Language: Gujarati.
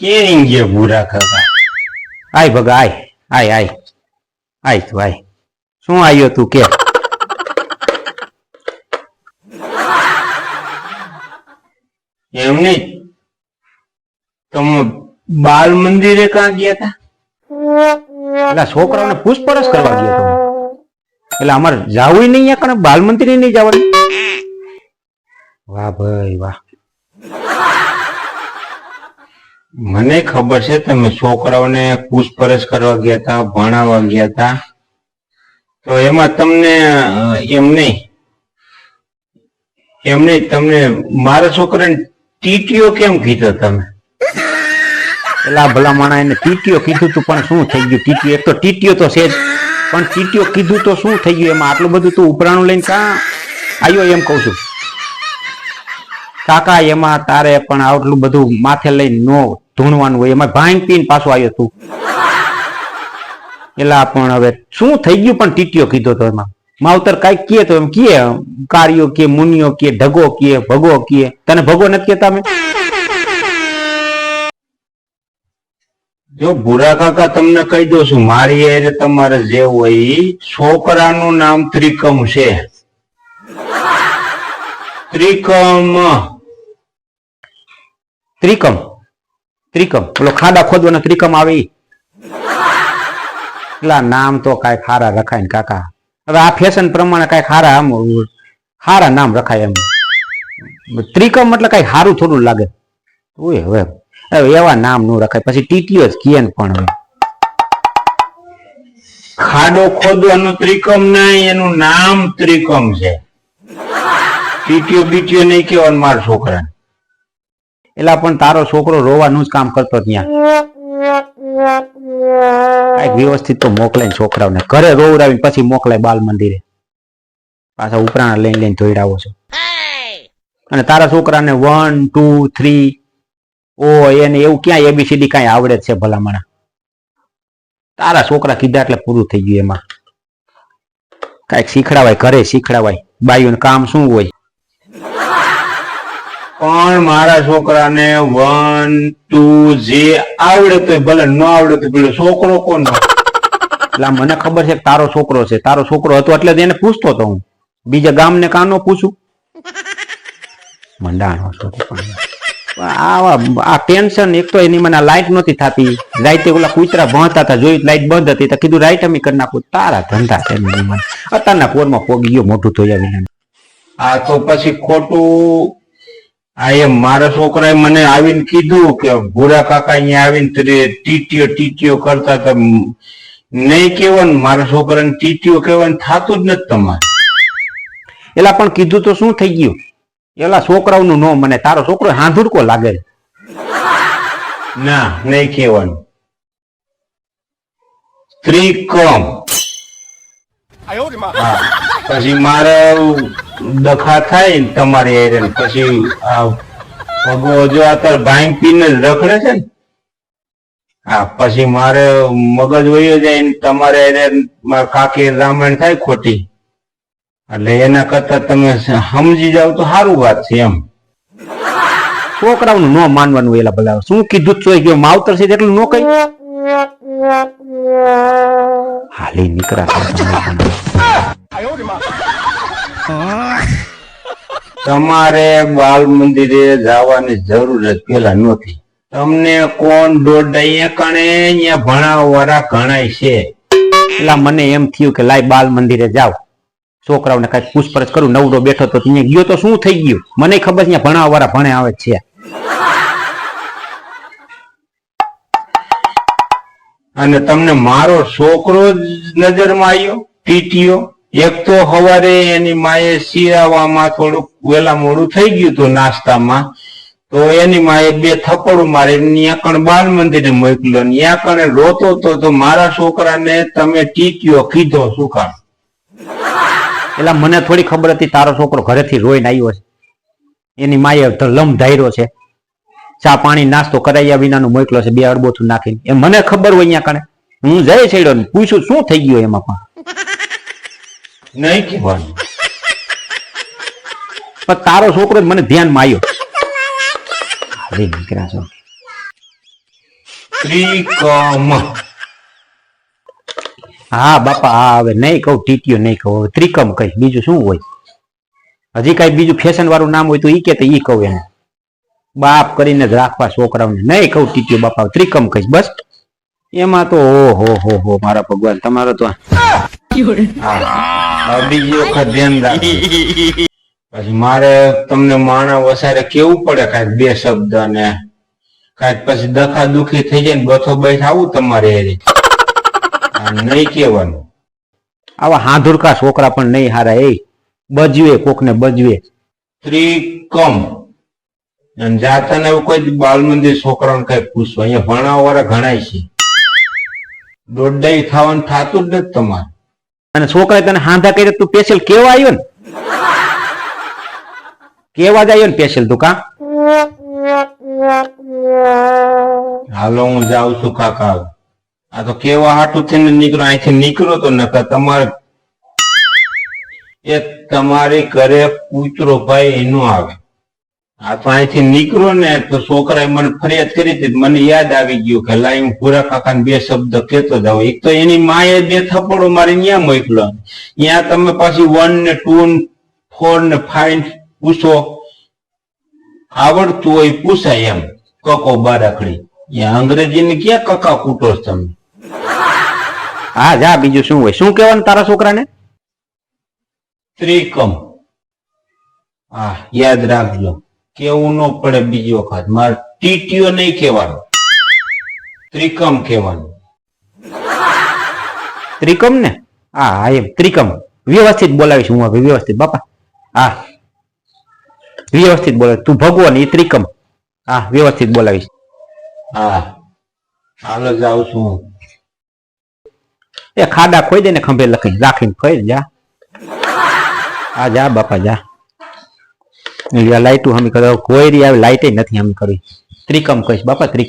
કેમ ગયા ભૂરા કાકા આય ભગા, આય આય આય. આય તું, આય. શું આવ્યો તું કે? એમ નહીં. તમે બાલ મંદિરે કાં ગયા હતા એટલે છોકરાઓને પૂછપરછ કરવા ગયો તો એટલે અમારે જાવું નહીં કારણ બાલ મંદિરે નહીં જવાનું? વાહ ભાઈ, વાહ. મને ખબર છે, તમે છોકરાઓને પૂછપરછ કરવા ગયા હતા, ભણાવવા ગયા હતા. તો એમાં તમને એમ નહીં. એમ નહીં, તમને મારા છોકરાને ટીટીઓ કેમ કીધો તમે? પેલા ભલા માણા એને ટીટીઓ કીધું તું, પણ શું થઈ ગયું? ટીટીઓ, એક તો ટીટીઓ તો છે જ, પણ ટીટીઓ કીધું તો શું થઈ ગયું? એમાં આટલું બધું તું ઉપરાણું લઈને કાં આવ્યો એમ કહું છું? કાકા, એમાં તારે પણ આટલું બધું માથે લઈને નો ધૂણવાનું હોય, એમાં ભાંગ પીને પાછો આવ્યો તું. એલા પણ હવે શું થઈ ગયું પણ ટીટીઓ કીધો તો એમાં? માવતર કાંઈક કીએ તો એમ કીએ કાર્યો કે મુનિયો કે ઢગો કીએ ભગો કીએ તને ભગો નથી કેતા અમે? જો ભૂરા કાકા તમને કહી દઉં છું, મારી એ તમારે જે હોય છોકરાનું નામ ત્રિકમ છે. ત્રિકમ. ત્રિકમ. ત્રિકમ. પેલો ખાડા ખોદવાનો ત્રિકમ આવે એટલા નામ તો કાંઈ ખારા રખાય ને કાકા. હવે આ ફેશન પ્રમાણે કાંઈ ખારા આમ ખારા નામ રખાય એમ. ત્રિકમ એટલે કાંઈ સારું થોડું લાગે. ઓય, હવે હવે એવા નામનું રખાય. પછી ટીટીઓ જ કીએ પણ હવે. ખાડો ખોદવાનું ત્રિકમ નહીં, એનું નામ ત્રિકમ છે. ટીટીઓ બીટીઓ નહીં કહેવાનું મારા છોકરા એલા પણ તારો છોકરો રોવાનું જ કામ કરતો ત્યાં. વ્યવસ્થિત તો મોકલે ને છોકરાઓને. ઘરે રોવડાવીને પછી મોકલાય બાલ મંદિરે. પાછા ઉપરાણા લઈને લઈને ધોઈડાવો છો. અને તારા છોકરાને વન ટુ થ્રી ઓ, એને એવું ક્યાં એબીસીડી કાંઈ આવડે છે ભલામણા. તારા છોકરા કીધા એટલે પૂરું થઈ ગયું એમાં. કાંઈક શીખડાવાય, ઘરે શીખડાવાય. બાઈઓને કામ શું હોય? પણ મારા છોકરાને વન ટુ જે આવડે તો ભલે ન આવડે તો પેલો છોકરો કોણ એટલે મને ખબર છે કે તારો છોકરો છે. તારો છોકરો હતો એટલે એને પૂછતો હતો હું. બીજા ગામને કાનો પૂછું? મંડાણ હતો પણ. આવા આ ટેન્શન એક તો એની મને લાઈટ નહોતી થતી. રાઈતે ઓલા કૂતરા ભણતા હતા જોયું લાઈટ બંધ હતી તો કીધું રાઈટ અમે કરી નાખું. તારા ધંધા છે અત્યારના પોરમાં પોગી ગયો મોટું ધોઈ આવીને આ તો પછી ખોટું આ એમ મારા છોકરાએ મને આવીને કીધું કે ભૂરા કાકા અહીંયા આવીને તરી ટીટીઓ ટીટીઓ કરતા હતા. નહીં કેવાનું મારા છોકરાને ટીટીઓ કહેવાનું થતું જ નથી તમારે. એલા પણ કીધું તો શું થઈ ગયું? એલા છોકરાઓનું નો મને તારો છોકરો હાંધુડકો લાગે ના નહીં કહેવાનું. ત્રિકમ પછી મારે દખા થાય તમારી હારે પછી પગો જો અત્યારે ભાઈ પીને જ રખડે છે ને? હા, પછી મારે મગજ વયો જાય તમારે કાકી રામાયણ થાય ખોટી. એટલે એના કરતા તમે સમજી જાવ તો સારું વાત છે એમ. છોકરાઓનું ન માનવાનું એલા ભલા. શું કીધું ચોઈ ગયો? માવતર છે એટલું નો કઈ હાલી નીકળ્યા. તમારે બાલ મંદિરે જવાની જરૂર જ પેલા નથી. તમને કોણ દોડાય કણે અહીંયા ભણાવવાળા ઘણાય છે. એટલે મને એમ થયું કે લાય બાલ મંદિરે જાવ છોકરાઓને કઈ પૂછપરછ કરું નવડો બેઠો તો ત્યાં ગયો તો શું થઈ ગયું? મને ખબર છે ભણાવવા વાળા ભણે આવે છે. અને તમને મારો છોકરો નજરમાં આવ્યો ટીટીઓ એક તો સવારે એની માએ શિયાવામાં થોડુંક વેલા મોડું થઈ ગયું હતું નાસ્તામાં, તો એની માએ બે થપ્પડ મારે ત્યાં બાળ મંદિરે મોકલ્યો ત્યાં કણે રોતો તો તો મારા છોકરાને તમે ટીક્યો કીધો શું કામ એટલે મને થોડી ખબર હતી, તારો છોકરો ઘરેથી રોઈને આવ્યો છે. એની માએ લમ ધાર્યો છે. ચા પાણી, નાસ્તો કરાયા વિનાનો મોકલો છે, બે અડબોથું નાખીને. એ મને ખબર હોય અહીંયા કણે. હું જઈ છેડ્યો ને પૂછ્યું શું થઈ ગયું એમાં પણ? નહીં કહેવાનું પણ તારો છોકરો જ મને ધ્યાનમાં આવ્યો અરે દીકરા છો. ત્રિકમ હા બાપા હા હવે નહીં કહું ટીટીઓ નહીં કહું. હવે ત્રિકમ કહીશ. બીજું શું હોય? હજી કઈ બીજું ફેશન વાળું નામ હોય તો ઈ કે તો ઈ કહું એને. બાપ કરીને જ રાખવા છોકરાઓને. નહીં કહું ટીટીઓ બાપા ત્રિકમ કહીશ. બસ. એમાં તો ઓ હો હો હો મારા ભગવાન તમારો તો બીજી વખત ધ્યાન રાખજો. પછી મારે તમને માણા વસારે કેવું પડે કાંઈક બે શબ્દ ને કાંઈક પછી દખા દુખી થઈ જાય ને બથો બેઠ આવું તમારે નહીં કેવાનું આવા હાંધુરકા છોકરા પણ નહીં હારા એ બજવે કોકને બજવે. ત્રિકમ. અને જાતાને એવું કોઈ બાલ મંદિર છોકરાઓને કઈ પૂછવા અહીંયા ભણાવવા વાળા ઘણાય છે. દોડડાઈ થવાનું થતું જ નથી તમારે. અને છોકરાએ તને હાંધા કરી તું પેશલ કેવા આવ્યો ને? કેવા જ આવ્યો ને પેશલ તું કા? હાલો, હું જાઉં છું કાકા. આ તો કેવા હાટું થઈને નીકળો, અહીંથી નીકળો તો નકર તમારે એ તમારી ઘરે કૂતરો ભાઈ એનો આવે. આ તો અહીંથી નીકળો ને તો છોકરાએ મને ફરિયાદ કરી હતી મને યાદ આવી ગયું કે લાઈ હું ભૂરા કાકા બે શબ્દ કહેતો જાઉં. એક તો એની માએ બે થપ્પડો મારી ત્યાં મોકલો ત્યાં તમે પાછી વન ને ટુ ને ફોર ને ફાઈવ પૂછો. આવડતું હોય પૂછાય એમ. કકો બારાખડી. ત્યાં અંગ્રેજીને ક્યાં કકા કૂટો તમે? હા જા બીજું શું હોય? શું કહેવાનું તારા છોકરાને? ત્રિકમ. હા યાદ રાખજો. કેવું ન પડે બીજી વખત. મારે ટીટીઓ નહીં કહેવાનું. ત્રિકમ કહેવાનું. ત્રિકમ ને? હા હા એમ. ત્રિકમ. વ્યવસ્થિત બોલાવીશ હું હવે વ્યવસ્થિત બાપા. હા. વ્યવસ્થિત બોલે તું ભગવાન એ ત્રિકમ. હા વ્યવસ્થિત બોલાવીશ. હા. હાલો જાઉં છું. એ ખાડા ખોઈ દે ને ખંભે લખી રાખીને ખોઈ જા. હા જા બાપા જા. લાઈટું હમી કરો કોઈ રી આવે લાઈટે નથી હમી કરી ત્રિકમ કહીશ. બાપા ત્રિકમ